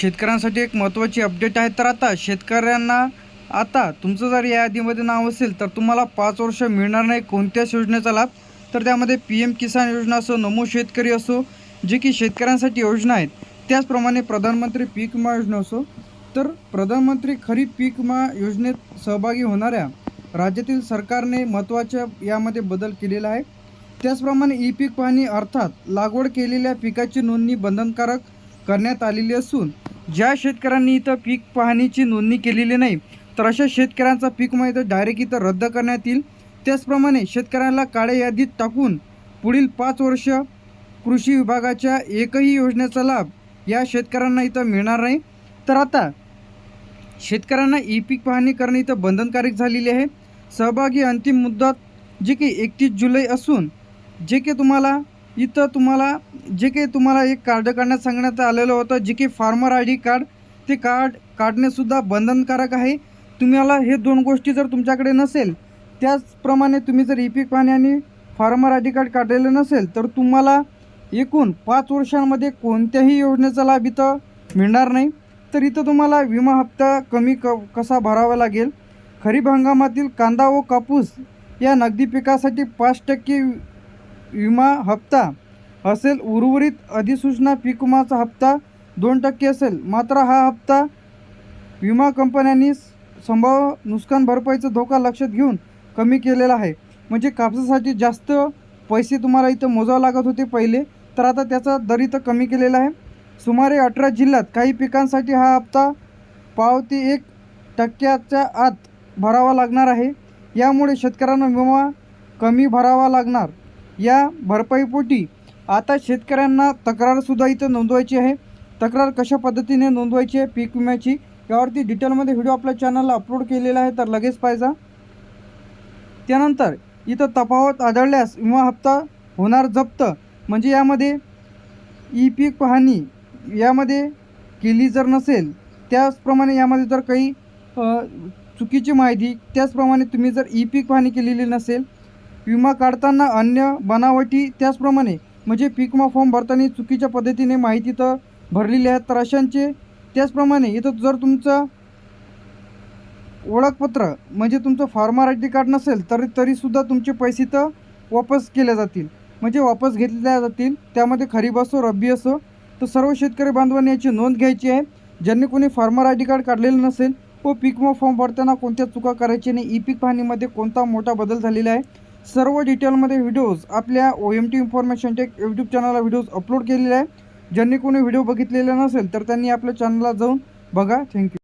शेतकऱ्यांसाठी एक महत्त्वाची अपडेट आहे. तर आता शेतकऱ्यांना आता तुमचं जर या यादीमध्ये नाव असेल तर तुम्हाला पाच वर्ष मिळणार नाही कोणत्याच योजनेचा लाभ. तर त्यामध्ये पी एम किसान योजना असो नमो शेतकरी असो जे की शेतकऱ्यांसाठी योजना आहेत. त्याचप्रमाणे प्रधानमंत्री पीक विमा योजना असो. तर प्रधानमंत्री खरीप पीक विमा योजनेत सहभागी होणाऱ्या राज्यातील सरकारने महत्त्वाच्या यामध्ये बदल केलेला आहे. त्याचप्रमाणे ई पीक पाहणी अर्थात लागवड केलेल्या पिकाची नोंदणी बंधनकारक करण्यात आलेली असून ज्या शेतकऱ्यांनी इथं पीक पाहणीची नोंदणी केलेली नाही तर अशा शेतकऱ्यांचा पीक माहिती इथं डायरेक्ट इथं रद्द करण्यात येईल. त्याचप्रमाणे शेतकऱ्यांना काळ्या यादीत टाकून पुढील पाच वर्ष कृषी विभागाच्या एकही योजनेचा लाभ या शेतकऱ्यांना इथं मिळणार नाही. तर आता शेतकऱ्यांना ई पीक पाहणी करणे इथं बंधनकारक झालेली आहे. सहभागी अंतिम मुदत जे की एकतीस जुलै असून जे की तुम्हाला इथं तुम्हाला जे काही तुम्हाला एक कार्ड काढण्यात सांगण्यात आलेलं होतं जे की फार्मर आय डी कार्ड ते कार्ड काढणेसुद्धा बंधनकारक आहे. तुम्हाला हे दोन गोष्टी जर तुमच्याकडे नसेल त्याचप्रमाणे तुम्ही जर ई पीक पाणी आणि फार्मर आय डी कार्ड काढलेलं नसेल तर तुम्हाला एकूण पाच वर्षांमध्ये कोणत्याही योजनेचा लाभ इथं मिळणार नाही. तर इथं तुम्हाला विमा हप्ता कमी क कसा भरावा लागेल? खरीप हंगामातील कांदा व कापूस या नगदी पिकासाठी पाच टक्के विमा हप्ता असेल उर्वरित अधिसूचना पीक विमाचा हप्ता दोन टक्के असेल मात्र हा हप्ता विमा कंपन्यांनी संभाव्य नुकसान भरपाईचा धोका लक्षात घेऊन कमी केलेला आहे. म्हणजे कापसासाठी जास्त पैसे तुम्हाला इथं मोजावं लागत होते पहिले तर आता त्याचा दर इथं कमी केलेला आहे. सुमारे अठरा जिल्ह्यात काही पिकांसाठी हा हप्ता पावती एक टक्क्याच्या आत भरावा लागणार आहे. यामुळे शेतकऱ्यांना विमा कमी भरावा लागणार. या भरपाईपोटी आता शेतकऱ्यांना तक्रारसुद्धा इथं नोंदवायची आहे. तक्रार कशा पद्धतीने नोंदवायची आहे पीक विम्याची यावरती डिटेलमध्ये व्हिडिओ आपल्या चॅनलला अपलोड केलेला आहे तर लगेच पाहिजा त्यानंतर इथं तफावत आढळल्यास विमा हप्ता होणार जप्त. म्हणजे यामध्ये ई पीक पाहणी यामध्ये केली जर नसेल त्याचप्रमाणे यामध्ये जर काही चुकीची माहिती त्याचप्रमाणे तुम्ही जर ई पीक पाहणी केलेली नसेल विमा काढताना अन्य बनावटी त्याचप्रमाणे म्हणजे पीक विमा फॉर्म भरताना चुकीच्या पद्धतीने माहिती तर भरलेली आहे तर अशांचे त्याचप्रमाणे इथं जर तुमचं ओळखपत्र म्हणजे तुमचं फार्मर आय डी कार्ड नसेल तरी तरीसुद्धा तुमचे पैसे तर वापस केले जातील. म्हणजे वापस घेतल्या जातील त्यामध्ये खरीप असो रब्बी असो तर सर्व शेतकरी बांधवांनी याची नोंद घ्यायची आहे. ज्यांनी कोणी फार्मर आय डी कार्ड काढलेलं नसेल व पीक विमा फॉर्म भरताना कोणत्या चुका करायची नाही ई पीक पाहणीमध्ये कोणता मोठा बदल झालेला आहे सर्व डिटेलमध्ये व्हिडिओज आपल्या O M T information tech YouTube चॅनलला व्हिडिओज अपलोड केलेले आहे. ज्यांनी कोणी व्हिडिओ बघितलेला नसेल तर त्यांनी आपल्या चॅनलला जाऊन बघा. थँक्यू